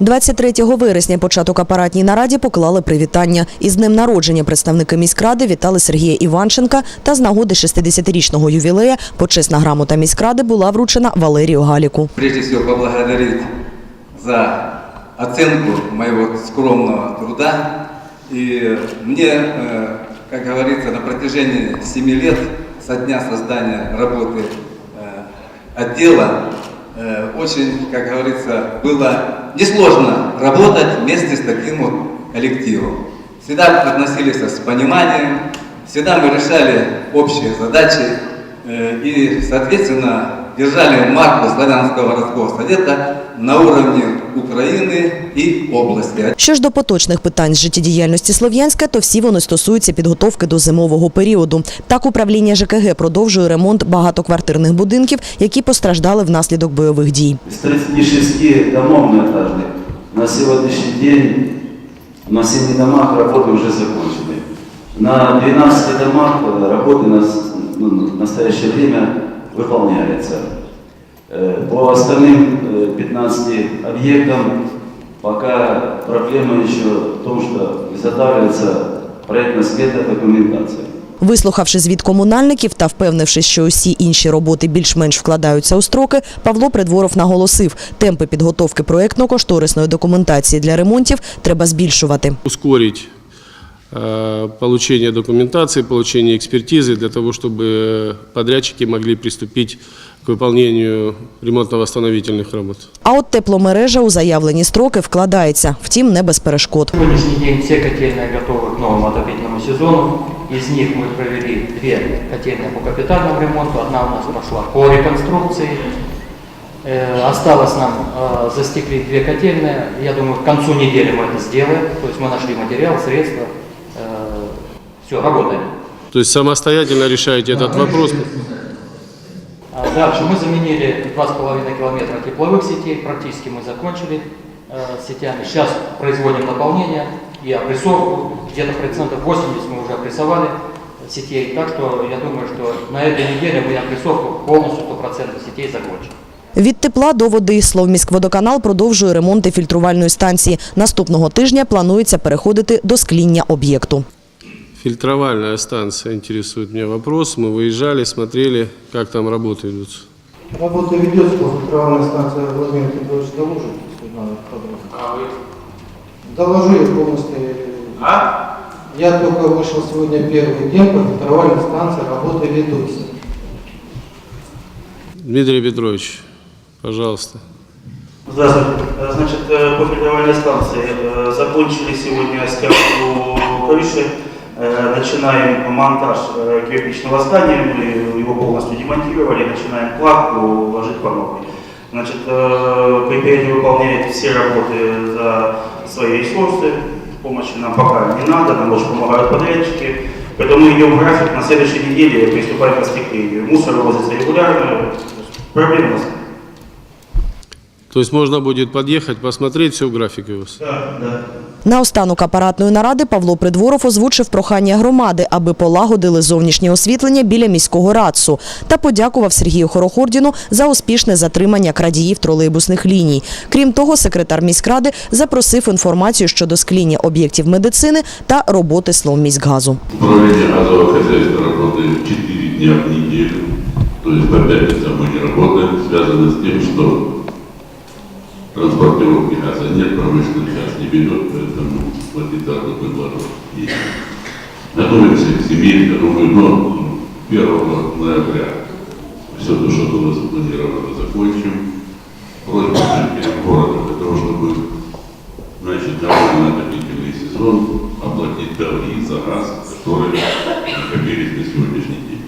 23 вересня початок апаратній нараді поклали привітання. Із днем народження представники міськради вітали Сергія Іванченка та з нагоди 60-річного ювілея почесна грамота міськради була вручена Валерію Галіку. Прежде всего поблагодарить за оценку моего скромного труда. И мне, э, как говорится, на протяжении семи лет со дня создания работы э, отдела э, очень, как говорится, было несложно работать вместе с таким вот коллективом. Всегда относились с пониманием, всегда мы решали общие задачи э, и, соответственно, держали марку Славянского городского совета на уровне Украины и области. Що ж до поточних питань з життєдіяльності Слов'янська, то всі вони стосуються підготовки до зимового періоду. Так управління ЖКГ продовжує ремонт багатоквартирних будинків, які постраждали внаслідок бойових дій. Из 36 домов многоэтажных на сегодняшний день на 7 домах работы уже закончены. На 12 домах э, работы на с- ну, в настоящее время выполняются. Э, По остальным э, 15 объектам пока проблема еще в том, что изготавливается проектно-сметная документация. Вислухавши звіт комунальників та впевнившись, що усі інші роботи більш-менш вкладаються у строки, Павло Придворов наголосив, темпи підготовки проектно-кошторисної документації для ремонтів треба збільшувати. ускорить э, получение документации, получение экспертизы для того, чтобы подрядчики могли приступить к выполнению ремонтно-восстановительных работ. А от тепломережа у заявлені строки вкладається, втім не без перешкод. На сегодняшний день все котельные готовы к новому отопительному сезону. Из них мы провели две котельные по капитальному ремонту. Одна у нас прошла по реконструкции. Э, Осталось нам э, застеклить две котельные. Я думаю, к концу недели мы это сделаем. То есть мы нашли материал, средства. Все, работаем. То есть самостоятельно решаете этот вопрос. А Дальше мы заменили 2,5 километра тепловых сетей, практически мы закончили э, с сетями. Сейчас производим наполнение и опрессовку, где-то процентов 80 мы уже опрессовали сетей, так что я думаю, что на этой неделе мы опрессовку полностью 100% сетей закончим. Від тепла до води Словміськводоканал продовжує ремонти фільтрувальної станції. Наступного тижня планується переходити до скління об'єкту. Фильтровальная станция интересует меня вопрос. Мы выезжали, смотрели, как там работы ведутся. Работа ведется по фильтровальной станции Владимир Петрович доложит, если надо подробно. А вы? Доложу я полностью. А? Я только вышел сегодня первый день по фильтровальной станции, работы ведутся. Дмитрий Петрович, пожалуйста. Здравствуйте. Э, Значит, э, по фильтровальной станции э, закончили сегодня стяжку крыши. Э, Начинаем монтаж э, кирпичного здания. Мы его полностью демонтировали. Начинаем кладку ложить по новой. Значит, э, КПН выполняет все работы за свои ресурсы. Помощи нам пока не надо, нам очень помогают подрядчики. Поэтому мы идем в график. На следующей неделе приступаем к распекрению. Мусор вывозится регулярно. Проблем у нас нет. То есть можно будет подъехать, посмотреть все в графике у вас? Да, да. Наостанок апаратної наради Павло Придворов озвучив прохання громади, аби полагодили зовнішнє освітлення біля міського радцу та подякував Сергію Хорохордіну за успішне затримання крадіїв тролейбусних ліній. Крім того, секретар міськради запросив інформацію щодо скління об'єктів медицини та роботи Словміськгазу. Управление газового хозяйства работает 4 дня в неделю. То есть по пятницам мы не работаем, связано с тем, что транспортировки газа нет, промышленный газ не берет, поэтому платить такой баров есть. Готовимся к зиме, я думаю, до 1 ноября все то, что было запланировано, закончим. Просьба жителям города для того, чтобы начать нормальный отопительный сезон, оплатить долги за газ, которые накопились на сегодняшний день.